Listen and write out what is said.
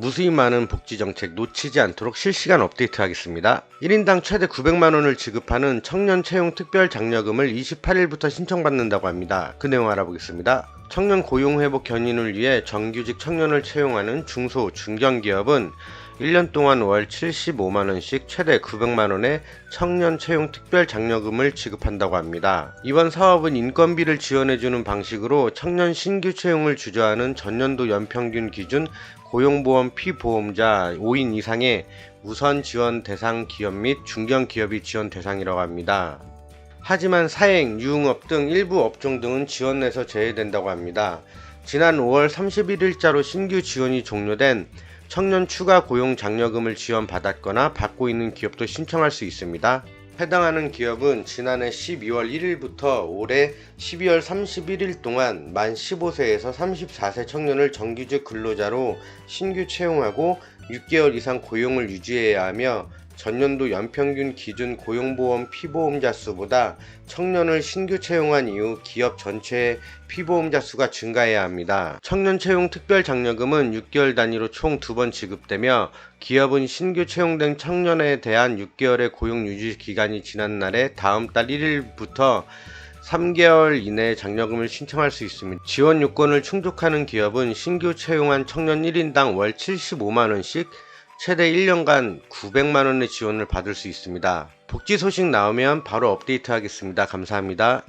무수히 많은 복지 정책 놓치지 않도록 실시간 업데이트 하겠습니다. 1인당 최대 900만원을 지급하는 청년 채용 특별 장려금을 28일부터 신청받는다고 합니다. 그 내용 알아보겠습니다. 청년 고용 회복 견인을 위해 정규직 청년을 채용하는 중소, 중견기업은 1년 동안 월 75만원씩 최대 900만원의 청년 채용 특별 장려금을 지급한다고 합니다. 이번 사업은 인건비를 지원해주는 방식으로 청년 신규 채용을 주저하는 전년도 연평균 기준 고용보험 피보험자 5인 이상의 우선 지원 대상 기업 및 중견 기업이 지원 대상이라고 합니다. 하지만 사행, 유흥업 등 일부 업종 등은 지원에서 제외된다고 합니다. 지난 5월 31일자로 신규 지원이 종료된 청년 추가 고용 장려금을 지원받았거나 받고 있는 기업도 신청할 수 있습니다. 해당하는 기업은 지난해 12월 1일부터 올해 12월 31일 동안 만 15세에서 34세 청년을 정규직 근로자로 신규 채용하고 6개월 이상 고용을 유지해야 하며 전년도 연평균 기준 고용보험 피보험자 수보다 청년을 신규 채용한 이후 기업 전체의 피보험자 수가 증가해야 합니다. 청년 채용 특별 장려금은 6개월 단위로 총 두 번 지급되며 기업은 신규 채용된 청년에 대한 6개월의 고용 유지 기간이 지난 날에 다음 달 1일부터 3개월 이내에 장려금을 신청할 수 있습니다. 지원 요건을 충족하는 기업은 신규 채용한 청년 1인당 월 75만원씩 최대 1년간 900만원의 지원을 받을 수 있습니다. 복지 소식 나오면 바로 업데이트 하겠습니다. 감사합니다.